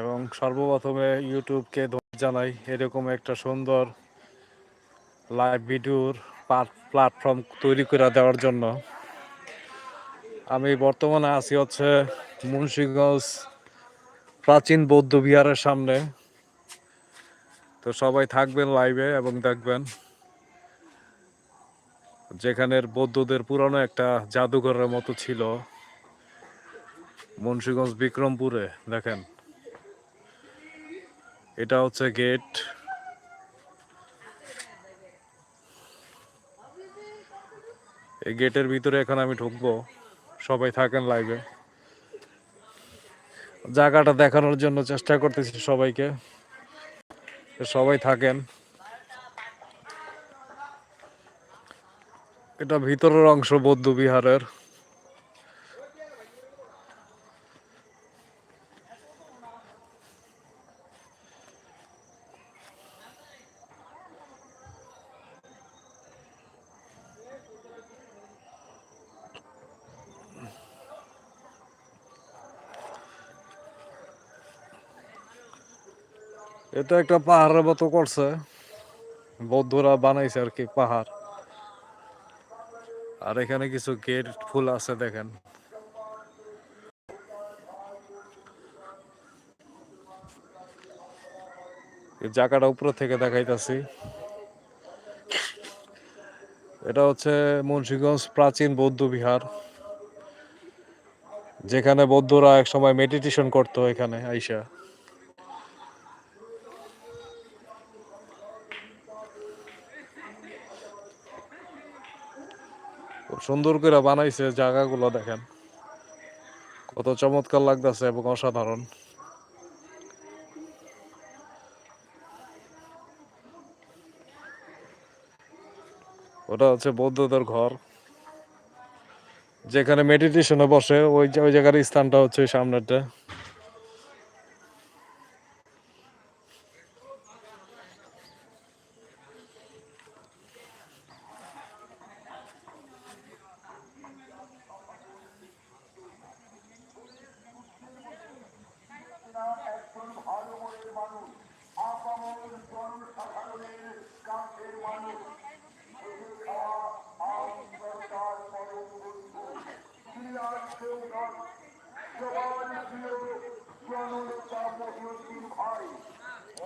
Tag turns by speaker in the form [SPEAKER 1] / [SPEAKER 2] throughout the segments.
[SPEAKER 1] এবং সর্বপ্রথমে ইউটিউবকে জানাই। এরকম একটা সুন্দর লাইভ ভিডিওর প্ল্যাটফর্ম তৈরি করে দেওয়ার জন্য। আমি বর্তমানে আছি হচ্ছে মুন্সিগঞ্জ প্রাচীন বৌদ্ধ বিহারের সামনে। তো সবাই থাকবেন লাইভে এবং দেখবেন যেখানের বৌদ্ধদের পুরানো একটা জাদুঘরের মতো ছিল মুন্সিগঞ্জ বিক্রমপুরে, দেখেন। এটা হচ্ছে গেট। এই গেটের ভিতরে এখন আমি ঢুকবো। সবাই থাকেন লাইভে জায়গাটা দেখানোর জন্য চেষ্টা করতেছি সবাইকে। সবাই থাকেন। এটা ভিতরের অংশ বৌদ্ধ বিহারের। এটা একটা পাহাড়ের মতো করছে। বৌদ্ধরা বানাইছে আর কি পাহাড়। আর এখানে কিছু গেট ফুল আছে দেখেন। জায়গাটা উপর থেকে দেখাইতাছি। এটা হচ্ছে মুন্সিগঞ্জ প্রাচীন বৌদ্ধ বিহার। যেখানে বৌদ্ধরা এক সময় মেডিটেশন করতো এখানে আইসা। সুন্দর করে বানাইছে জায়গাগুলো দেখেন। কত চমৎকার লাগতেছে এবং অসাধারণ। ওটা হচ্ছে বৌদ্ধদের ঘর। যেখানে মেডিটেশনে বসে, ওই ওই জায়গার স্থানটা হচ্ছে ওই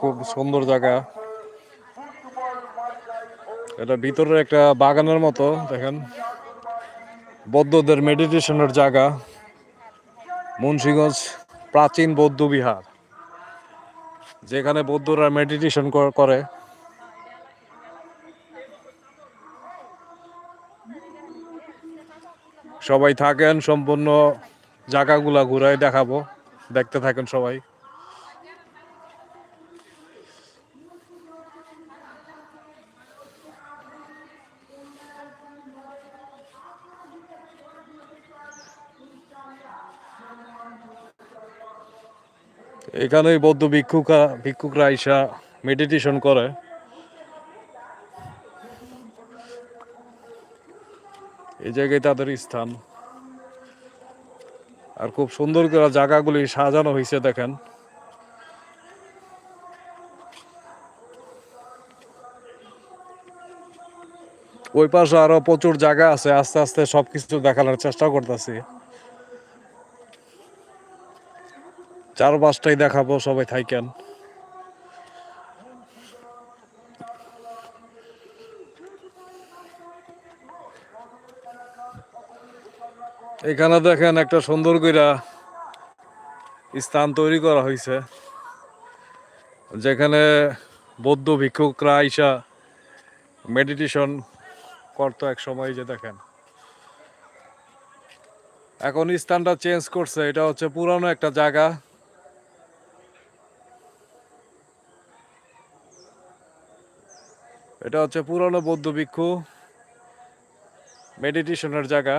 [SPEAKER 1] খুব সুন্দর জায়গা। এটা ভিতরে একটা বাগানের মতো, দেখেন। বৌদ্ধদের মেডিটেশনের জায়গা, মুন্সিগঞ্জ প্রাচীন বৌদ্ধ বিহার, যেখানে বৌদ্ধরা মেডিটেশন করে। সবাই থাকেন, সম্পূর্ণ জায়গাগুলা ঘুরাই দেখাবো, দেখতে থাকেন সবাই। এখানেই বৌদ্ধ ভিক্ষুকা, ভিক্ষুকরা আইসা মেডিটেশন করে। এই জায়গায় তাদের স্থান। আর খুব সুন্দর করে জায়গাগুলি সাজানো হয়েছে, দেখেন। ওই পাশে আরও প্রচুর জায়গা আছে, আস্তে আস্তে সবকিছু দেখানোর চেষ্টা করতেছি। চার পাঁচটাই দেখাবো, সবাই থাইকেন। এখানে দেখেন একটা সুন্দর কইরা স্থান তৈরি করা হয়েছে যেখানে বৌদ্ধ ভিক্ষুকরা আইসা মেডিটেশন করতো এক সময় যে দেখেন। এখন স্থানটা চেঞ্জ করছে, এটা হচ্ছে পুরানো একটা জায়গা। এটা হচ্ছে পুরানো বৌদ্ধ ভিক্ষু, মেডিটেশনের জায়গা।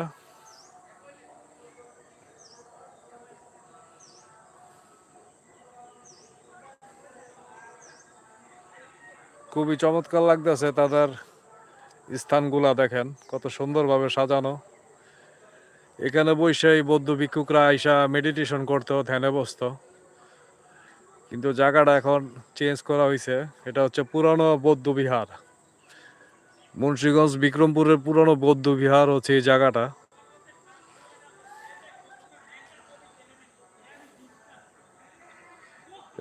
[SPEAKER 1] খুবই চমৎকার লাগতেছে তাদের স্থানগুলা দেখেন, কত সুন্দরভাবে সাজানো। এখানে বসে এই বৌদ্ধ ভিক্ষুকরা আইসা মেডিটেশন করতো, ধ্যানে বসতো। কিন্তু জায়গাটা এখন চেঞ্জ করা হয়েছে এটা হচ্ছে পুরানো বৌদ্ধ বিহার। মুন্সিগঞ্জ, বিক্রমপুরের পুরানো বৌদ্ধ বিহার হচ্ছে এই জায়গাটা।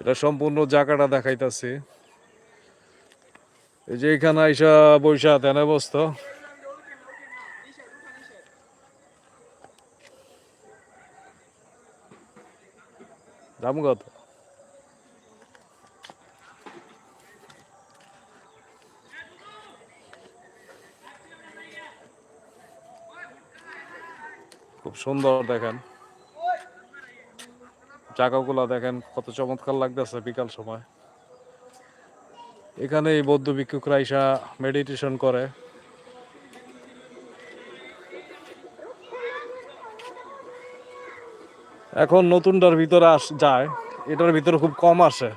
[SPEAKER 1] এটা সম্পূর্ণ জায়গাটা দেখাইতাছি। এই যে এখানে আইসা বৈশা তেনে বসত দাম খুব সুন্দর দেখেন। জায়গাগুলো দেখেন, কত চমৎকার লাগতেছে বিকাল সময়। এখানে এই বৌদ্ধ ভিক্ষুকরা ইসা মেডিটেশন করে। এখন নতুনটার ভিতরে আস, যায়। এটার ভিতরে খুব কম আসে।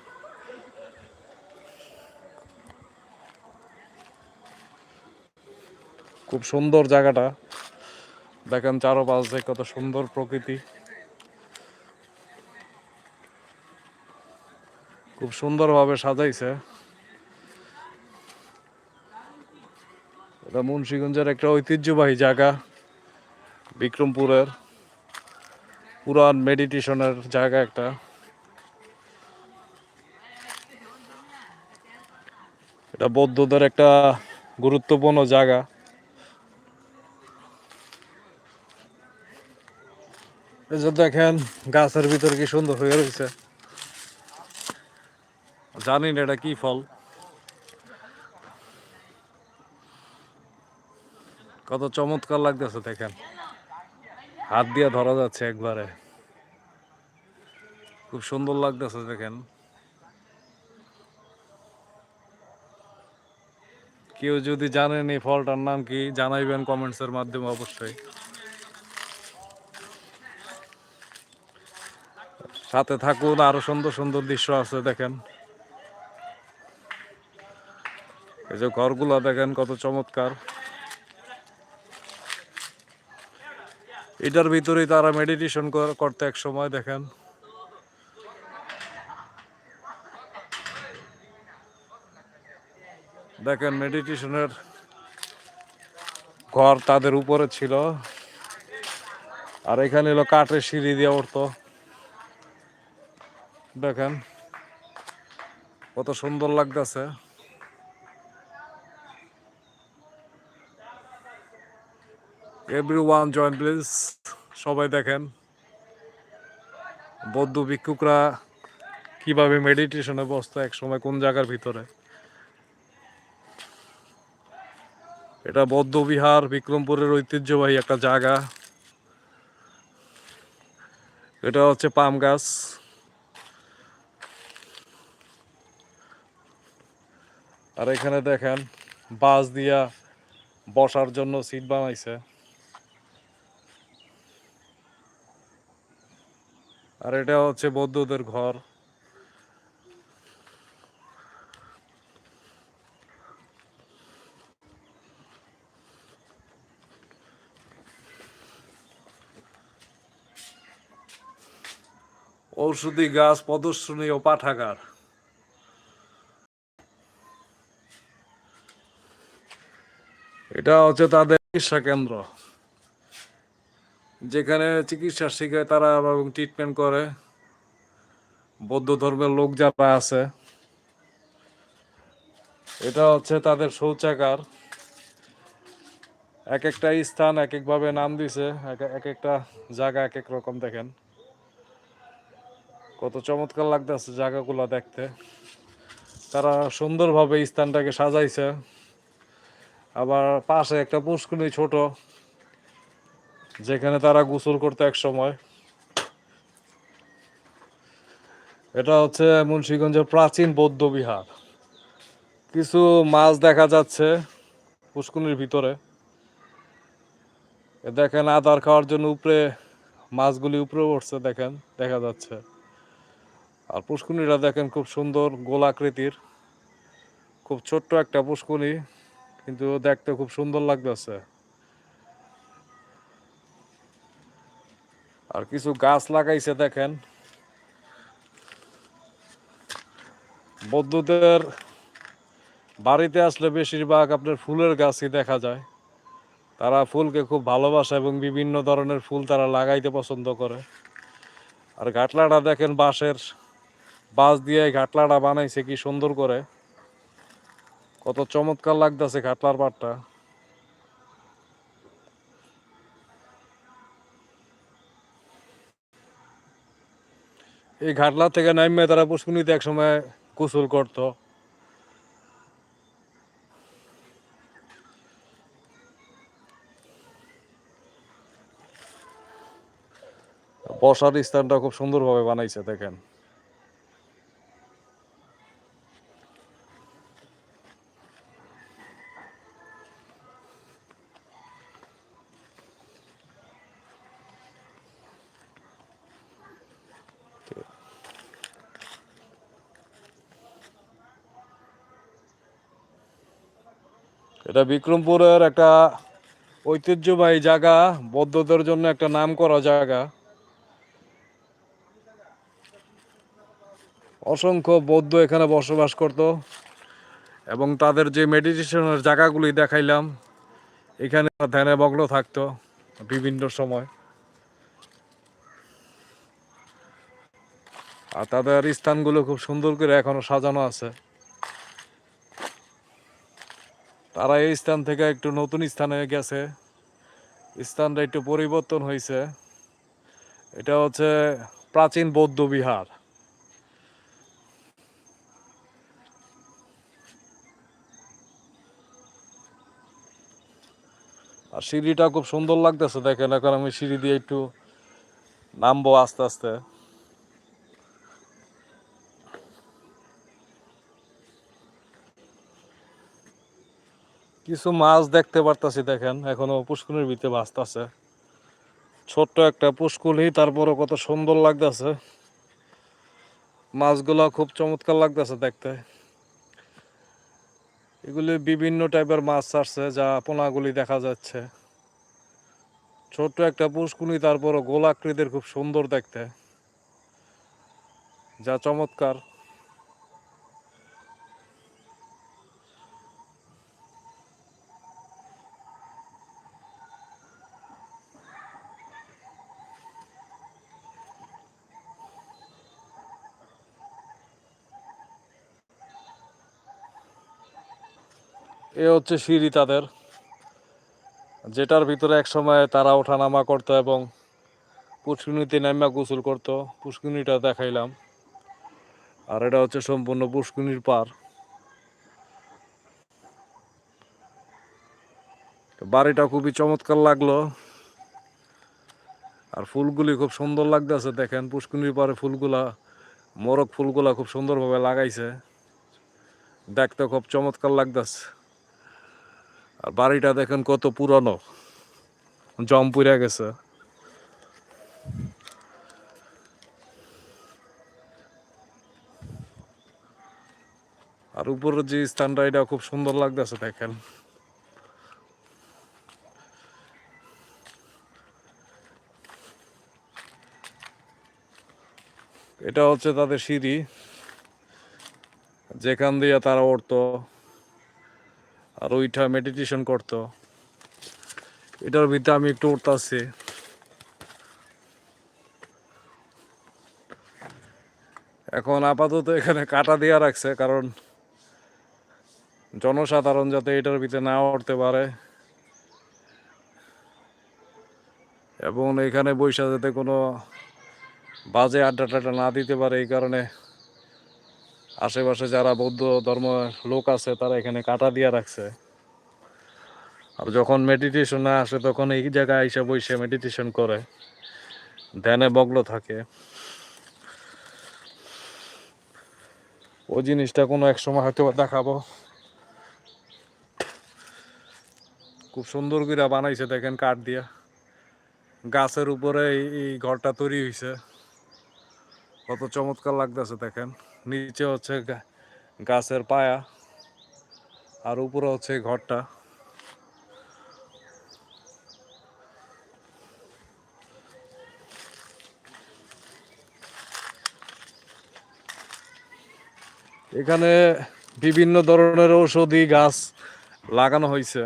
[SPEAKER 1] খুব সুন্দর জায়গাটা। দেখেন চারোপাশে কত সুন্দর প্রকৃতি। খুব সুন্দরভাবে সাজাইছে। এটা মুন্সিগঞ্জের একটা ঐতিহ্যবাহী জায়গা, বিক্রমপুরের। পুরান মেডিটেশনের জায়গা একটা। এটা বৌদ্ধদের একটা গুরুত্বপূর্ণ জায়গা। দেখেন, গাছের ভিতর কি সুন্দর হয়ে রয়েছে। জানি না এটা কি ফল। কত চমৎকার লাগতেছে, দেখেন। হাত দিয়ে ধরা যাচ্ছে একবারে। খুব সুন্দর লাগতেছে, দেখেন। কেউ যদি জানেন এই ফলটার নাম কি, জানাইবেন কমেন্টস এর মাধ্যমে অবশ্যই। সাথে থাকুন, আরও সুন্দর সুন্দর দৃশ্য আছে, দেখেন। এই যে ঘরগুলো দেখেন, কত চমৎকার। এটার ভিতরেই তারা মেডিটেশন করতে এক সময়, দেখেন। দেখেন মেডিটেশনের ঘর তাদের উপরে ছিল। আর এখানে এলো কাঠের সিঁড়ি দিয়ে উঠতো। দেখেন, কত সুন্দর লাগতেছে। এভরি ওয়ান জয়েন প্লিজ সবাই দেখেন, বৌদ্ধ ভিক্ষুকরা কীভাবে মেডিটেশনে বসতো এক সময়, কোন জায়গার ভিতরে? এটা বৌদ্ধ বিহার, বিক্রমপুরের ঐতিহ্যবাহী একটা জায়গা। এটা হচ্ছে পাম গাছ। আর এখানে দেখেন বাস দিয়া বসার জন্য সিট বানাইছে। আর এটা হচ্ছে বৌদ্ধদের ঘর। ঔষধি গাছ প্রদর্শনী ও পাঠাগার। এটা হচ্ছে তাদের চিকিৎসা কেন্দ্র। যেখানে চিকিৎসা শিখায় তারা এবং ট্রিটমেন্ট করে। বৌদ্ধ ধর্মের লোক যারা আছে, এটা হচ্ছে তাদের শৌচাগার। এক একটা স্থান এক একভাবে নাম দিছে, এক- এক একটা জায়গা এক এক রকম দেখেন। কত চমৎকার লাগতেছে জায়গাগুলো দেখতে। তারা সুন্দরভাবে স্থানটাকে সাজাইছে। আবার পাশে একটা পুষ্করণী ছোট, যেখানে তারা গোসল করতে এক সময়। এটা হচ্ছে মুন্সিগঞ্জের প্রাচীন বৌদ্ধ বিহার। কিছু মাছ দেখা যাচ্ছে পুষ্করণীর ভিতরে। দেখেন, আদার খাওয়ার জন্য উপরে মাছগুলি উপরে উঠছে, দেখেন, দেখা যাচ্ছে। আর পুষ্করণীটা দেখেন খুব সুন্দর গোলাকৃতির। খুব ছোট্ট একটা পুষ্করণী। কিন্তু দেখতে খুব সুন্দর লাগতেছে। আর কিছু গাছ লাগাইছে দেখেন। বৌদ্ধদের বাড়িতে আসলে বেশিরভাগ আপনার ফুলের গাছই দেখা যায়। তারা ফুলকে খুব ভালোবাসে এবং বিভিন্ন ধরনের ফুল তারা লাগাইতে পছন্দ করে। আর ঘাটলাটা দেখেন বাঁশের বাঁশ দিয়ে ঘাটলাটা বানাইছে কি সুন্দর করে। কত চমৎকার লাগতেছে ঘাটলার পাটটা। এই ঘাটলা থেকে নামে তারা পুষ্কুনিতে একসময় গোসল করতো। বসার স্থানটা খুব সুন্দরভাবে বানাইছে, দেখেন। এটা বিক্রমপুরের একটা ঐতিহ্যবাহী জায়গা, বৌদ্ধদের জন্য একটা নাম করা জায়গা। অসংখ্য বৌদ্ধ এখানে বসবাস করত এবং তাদের যে মেডিটেশনের জায়গাগুলি দেখাইলাম, এখানে ধ্যানে মগ্ন থাকতো বিভিন্ন সময়। আর তাদের স্থানগুলো খুব সুন্দর করে এখনও সাজানো আছে। তারা এই স্থান থেকে একটু নতুন স্থানে গেছে। স্থানটা একটু পরিবর্তন হয়েছে। এটা হচ্ছে প্রাচীন বৌদ্ধ বিহার। আর সিঁড়িটা খুব সুন্দর লাগতেছে, দেখেন, এখন আমি সিঁড়ি দিয়ে একটু নামবো আস্তে আস্তে। কিছু মাছ দেখতে পারতাছি, দেখেন। এখনও পুষ্কুনির ভিতরে বাঁচতেছে। ছোট্ট একটা পুষ্কুলি তারপরে কত সুন্দর লাগতেছে। মাছগুলো খুব চমৎকার লাগতেছে দেখতে। এগুলি বিভিন্ন টাইপের মাছ আসছে, যা পোনাগুলি দেখা যাচ্ছে। ছোট্ট একটা পুষ্কুনি তারপরও গোলাকৃতির খুব সুন্দর দেখতে। যা চমৎকার। এ হচ্ছে সিঁড়ি তাদের। যেটার ভিতরে এক সময় তারা ওঠানামা করতো এবং পুষ্কুনিতে নামা গোসল করতো। পুষ্কুনিটা দেখাইলাম। আর এটা হচ্ছে সম্পূর্ণ পুষ্কুনির পার। বাড়িটা খুবই চমৎকার লাগল। আর ফুলগুলি খুব সুন্দর লাগতেছে, দেখেন। পুষ্কুনির পারে ফুলগুলা, মোরগ ফুলগুলা খুব সুন্দরভাবে লাগাইছে। দেখতে খুব চমৎকার লাগতেছে। আর বাড়িটা দেখেন কত পুরানো। জম পুড়ে গেছে। আর উপরের যে স্থানটা, এটা খুব সুন্দর লাগতেছে দেখেন। এটা হচ্ছে তাদের সিঁড়ি। যেখান দিয়ে তারা উঠতো। আর ওইটা মেডিটেশন করতো। এটার ভিতরে আমি একটু উঠতেছি। এখন আপাতত এখানে কাটা দেওয়া রাখছে, কারণ জনসাধারণ যাতে এটার ভিতরে না উঠতে পারে। এবং এখানে বৈশা যাতে কোনো বাজে আড্ডা টাড্ডা না দিতে পারে, এই কারণে আশেপাশে যারা বৌদ্ধ ধর্ম লোক আছে, তারা এখানে কাটা দিয়া রাখছে। আর যখন মেডিটেশনে আসে, তখন এই জায়গায় এসে বসে মেডিটেশন করে। ধ্যানে মগ্ন থাকে। ওই জিনিসটা কোনো এক সময় হয়তো দেখাবো। খুব সুন্দর করে বানাইছে, দেখেন কাঠ দিয়া। গাছের উপরে এই ঘরটা তৈরি হয়েছে কত চমৎকার লাগতেছে, দেখেন। নিচে হচ্ছে গাছের পায়া, আর উপরে হচ্ছে ঘরটা। এখানে বিভিন্ন ধরনের ঔষধি গাছ লাগানো হয়েছে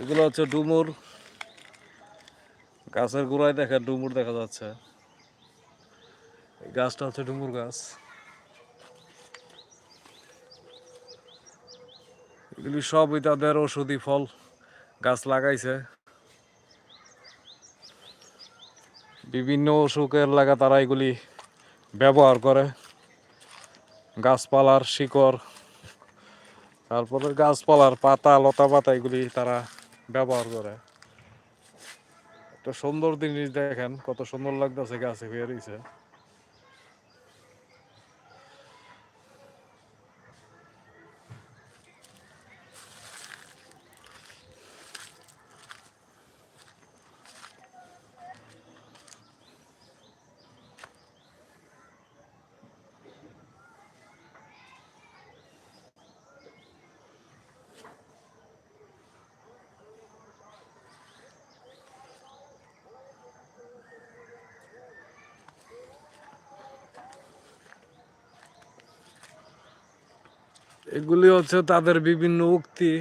[SPEAKER 1] এগুলো হচ্ছে ডুমুর গাছের গোড়ায় দেখা ডুমুর দেখা যাচ্ছে। এই গাছটা হচ্ছে ডুমুর গাছ। এগুলি সবই তাদের ওষুধি ফল, গাছ লাগাইছে। বিভিন্ন অসুখের লাগা তারা এগুলি ব্যবহার করে। গাছপালার শিকড়, তারপরে গাছপালার পাতা, লতা পাতা এগুলি তারা ব্যবহার করে। একটা সুন্দর জিনিস দেখেন কত সুন্দর লাগতেছে গাছে হয়ে রয়েছে এগুলি হচ্ছে তাদের বিভিন্ন উক্তি,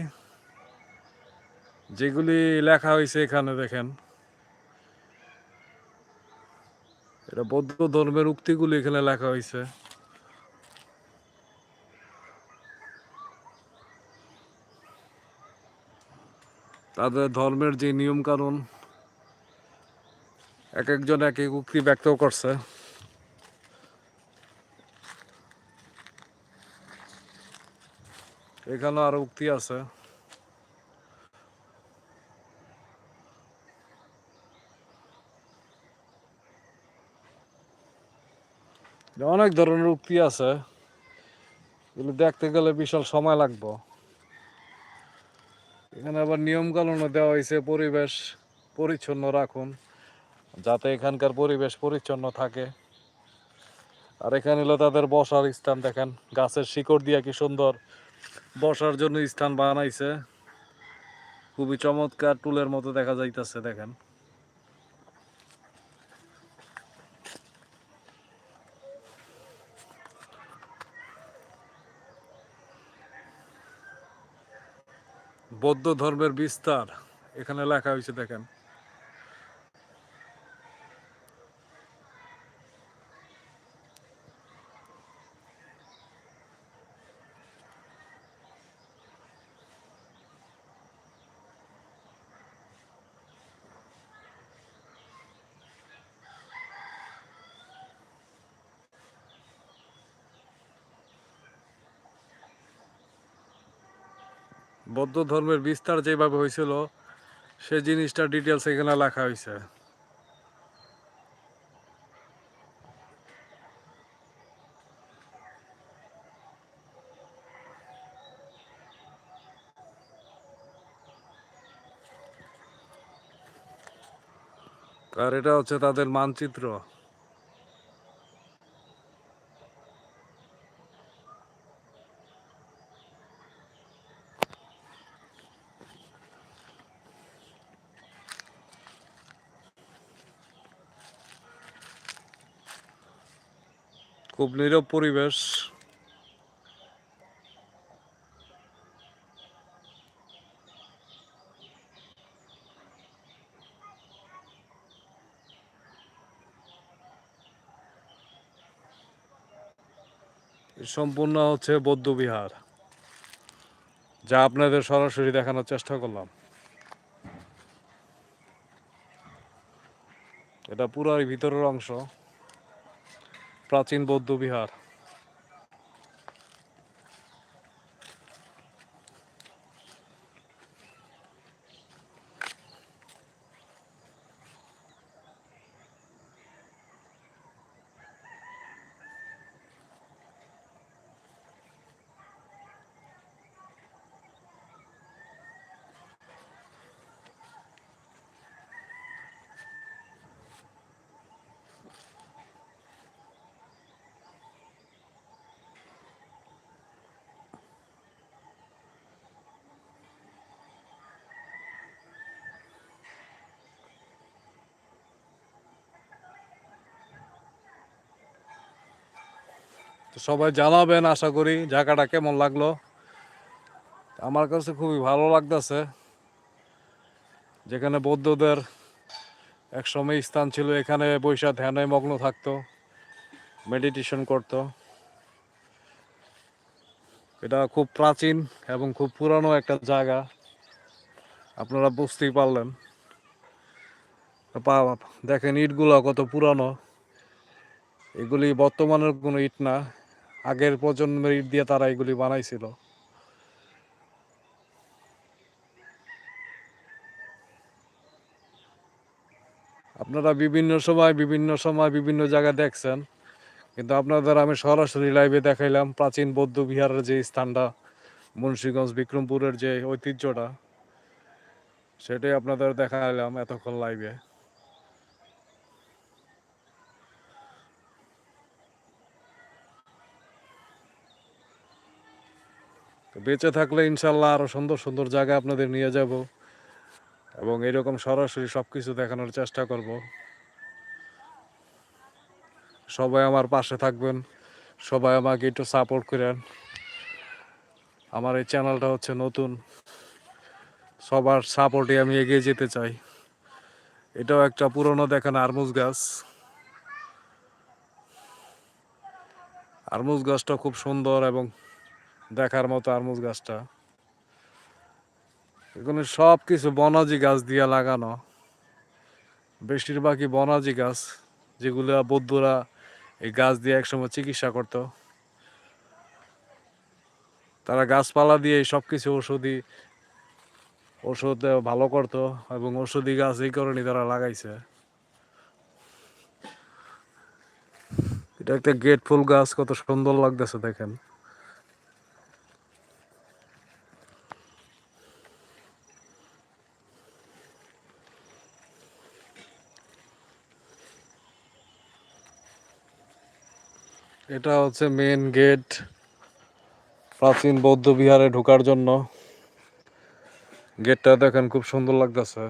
[SPEAKER 1] যেগুলি লেখা হয়েছে এখানে দেখেন। এটা বৌদ্ধ ধর্মের উক্তিগুলি এখানে লেখা হয়েছে। তাদের ধর্মের যে নিয়ম কানুন এক একজন এক এক উক্তি ব্যক্ত করছে। এখানে আরও উক্তি আছে। অনেক ধরনের উক্তি আছে, এগুলো দেখতে গেলে বিশাল সময় লাগবে। এখানে আবার নিয়ম কানুনও দেওয়া হয়েছে, পরিবেশ পরিচ্ছন্ন রাখুন, যাতে এখানকার পরিবেশ পরিচ্ছন্ন থাকে। আর এখানে তাদের বসার স্থান, দেখেন, গাছের শিকড় দিয়া কি সুন্দর। বসার জন্য স্থান বানাইছে। খুবই চমৎকার টুলের মতো দেখা যাইতেছে, দেখেন। বৌদ্ধ ধর্মের বিস্তার এখানে লেখা হয়েছে দেখেন। বৌদ্ধ ধর্মের বিস্তার যেভাবে হয়েছিল, সে জিনিসটা ডিটেলস এখানে লেখা হয়েছে। আর এটা হচ্ছে তাদের মানচিত্র। খুব নীরব পরিবেশ। সম্পূর্ণ হচ্ছে বৌদ্ধ বিহার, যা আপনাদের সরাসরি দেখানোর চেষ্টা করলাম। এটা পুরাই ভিতরের অংশ। প্রাচীন বৌদ্ধ বিহার। তো সবাই জানাবেন, আশা করি জায়গাটা কেমন লাগল। আমার কাছে খুবই ভালো লাগতেছে। যেখানে বৌদ্ধদের এক সময় স্থান ছিল, এখানে বৈশা ধ্যানে মগ্ন থাকতো মেডিটেশন করতো। এটা খুব প্রাচীন এবং খুব পুরানো একটা জায়গা। আপনারা বুঝতেই পারলেন। দেখেন ইটগুলো কত পুরানো। এগুলি বর্তমানের কোনো ইট না। আগের প্রজন্মের ইট দিয়ে তারা এগুলি বানাইছিল। আপনারা বিভিন্ন সময় বিভিন্ন সময়, বিভিন্ন জায়গায় দেখছেন, কিন্তু আপনাদের আমি সরাসরি লাইভে দেখাইলাম প্রাচীন বৌদ্ধ বিহারের যে স্থানটা, মুন্সীগঞ্জ, বিক্রমপুরের যে ঐতিহ্যটা, সেটাই আপনাদের দেখাইলাম এতক্ষণ লাইভে তো বেঁচে থাকলে ইনশাল্লাহ আরও সুন্দর সুন্দর জায়গা আপনাদের নিয়ে যাব এবং এরকম সরাসরি সব কিছু দেখানোর চেষ্টা করব। সবাই আমার পাশে থাকবেন, সবাই আমাকে একটু সাপোর্ট করেন। আমার এই চ্যানেলটা হচ্ছে নতুন, সবার সাপোর্টে আমি এগিয়ে যেতে চাই। এটাও একটা পুরনো দেখেন আরমুজ গাছ। আরমুজ গাছটা খুব সুন্দর এবং দেখার মতো আরমুজ গাছটা। এখানে সব কিছু বনাজি গাছ দিয়ে লাগানো। বেশিরভাগই বনাজি গাছ, যেগুলো বৌদ্ধরা এই গাছ দিয়ে একসময় চিকিৎসা করতো। তারা গাছপালা দিয়ে সব কিছু ওষুধি ওষুধ ভালো করতো এবং ওষুধি গাছ এই কারণে তারা লাগাইছে। এটা একটা গেট ফুল গাছ, কত সুন্দর লাগতেছে দেখেন। এটা হচ্ছে মেন গেট প্রাচীন বৌদ্ধ বিহারে ঢোকার জন্য। গেটটা দেখেন খুব সুন্দর লাগতেছে।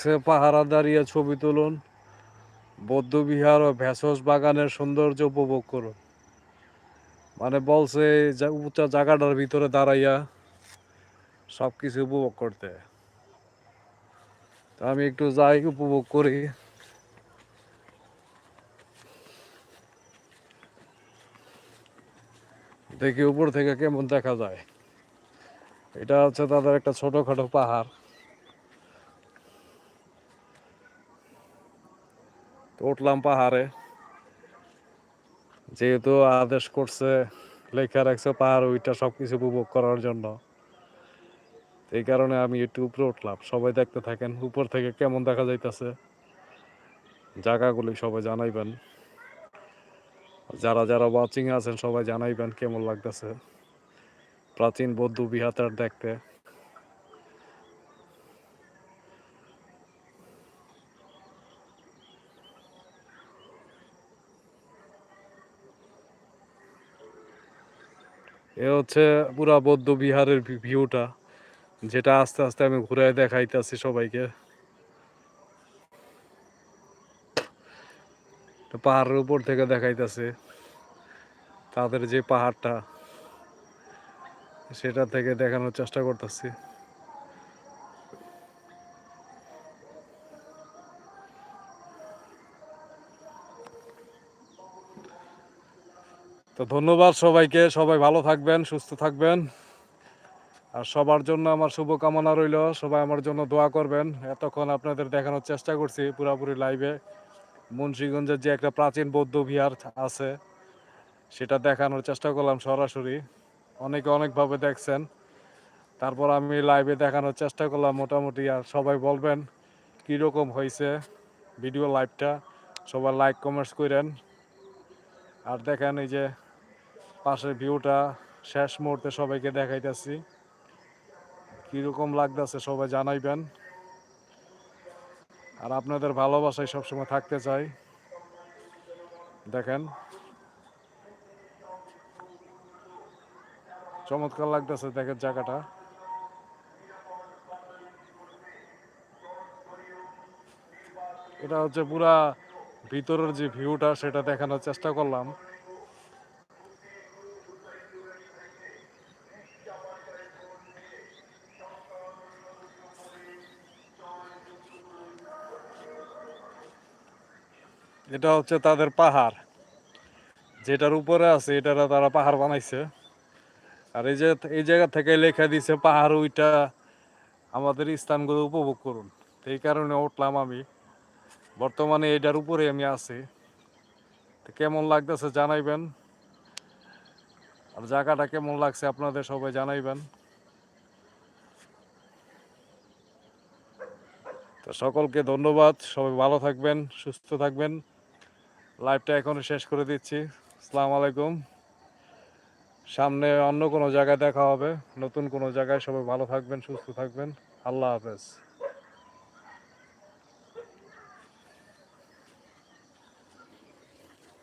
[SPEAKER 1] লেখছে পাহারা দাঁড়িয়ে ছবি তুলুন। বৌদ্ধবিহার ও ভেষজ বাগানের সৌন্দর্য উপভোগ করুন। মানে বলছে উঁচা জায়গাটার ভিতরে দাঁড়াইয়া সব কিছু উপভোগ করতে। তা আমি একটু যাই, উপভোগ করি। দেখি উপর থেকে কেমন দেখা যায়। এটা হচ্ছে তাদের একটা ছোটখাটো পাহাড়। তো উঠলাম পাহাড়ে। যেহেতু আদেশ করছে, লেখা রাখছে পাহাড়, ওইটা সবকিছু উপভোগ করার জন্য। এই কারণে আমি একটু উপরে উঠলাম। সবাই দেখতে থাকেন, উপর থেকে কেমন দেখা যাইতেছে। জায়গাগুলি সবাই জানাইবেন। যারা যারা ওয়াচিং আছেন, সবাই জানাইবেন কেমন লাগতেছে। প্রাচীন বৌদ্ধ বিহার দেখতে। এ হচ্ছে পুরা বৌদ্ধ বিহারের ভিউটা, যেটা আস্তে আস্তে আমি ঘুরে দেখাইতেছি সবাইকে। পাহাড়ের উপর থেকে দেখাইতেছে তাদের যে পাহাড়টা, সেটা থেকে দেখানোর চেষ্টা করতেছি। তো ধন্যবাদ সবাইকে। সবাই ভালো থাকবেন, সুস্থ থাকবেন। আর সবার জন্য আমার শুভকামনা রইল। সবাই আমার জন্য দোয়া করবেন। এতক্ষণ আপনাদের দেখানোর চেষ্টা করছি পুরাপুরি লাইভে মুন্সীগঞ্জের যে একটা প্রাচীন বৌদ্ধ বিহার আছে, সেটা দেখানোর চেষ্টা করলাম সরাসরি। অনেকে অনেকভাবে দেখছেন। তারপর আমি লাইভে দেখানোর চেষ্টা করলাম মোটামুটি। আর সবাই বলবেন কীরকম হয়েছে ভিডিও লাইভটা সবাই লাইক কমেন্টস করেন। আর দেখেন এই যে পাশের ভিউটা, শেষ মুহূর্তে সবাইকে দেখাইতেছি। কীরকম লাগতেছে সবাই জানাইবেন। আর আপনাদের ভালোবাসায় সবসময় থাকতে চাই। দেখেন। চমৎকার লাগতেছে দেখেন জায়গাটা। এটা হচ্ছে পুরা ভিতরের যে ভিউটা, সেটা দেখানোর চেষ্টা করলাম। এটা হচ্ছে তাদের পাহাড়। যেটার উপরে আছে, এটারা তারা পাহাড় বানাইছে। আর এই যে, এই জায়গা থেকে লেখা দিছে, পাহাড় ওইটা আমাদের স্থানগুলো উপভোগ করুন। এই কারণে উঠলাম আমি। বর্তমানে এটার উপরে আমি আছি। তো কেমন লাগতেছে জানাইবেন? আর জায়গাটা কেমন লাগছে আপনাদের সবাই জানাইবেন। তো সকলকে ধন্যবাদ। সবাই ভালো থাকবেন, সুস্থ থাকবেন। লাইভটা এখন শেষ করে দিচ্ছি। আসসালামু আলাইকুম। সামনে অন্য কোনো জায়গায় দেখা হবে। নতুন কোনো জায়গায় সবাই ভালো থাকবেন, সুস্থ থাকবেন। আল্লাহ হাফেজ।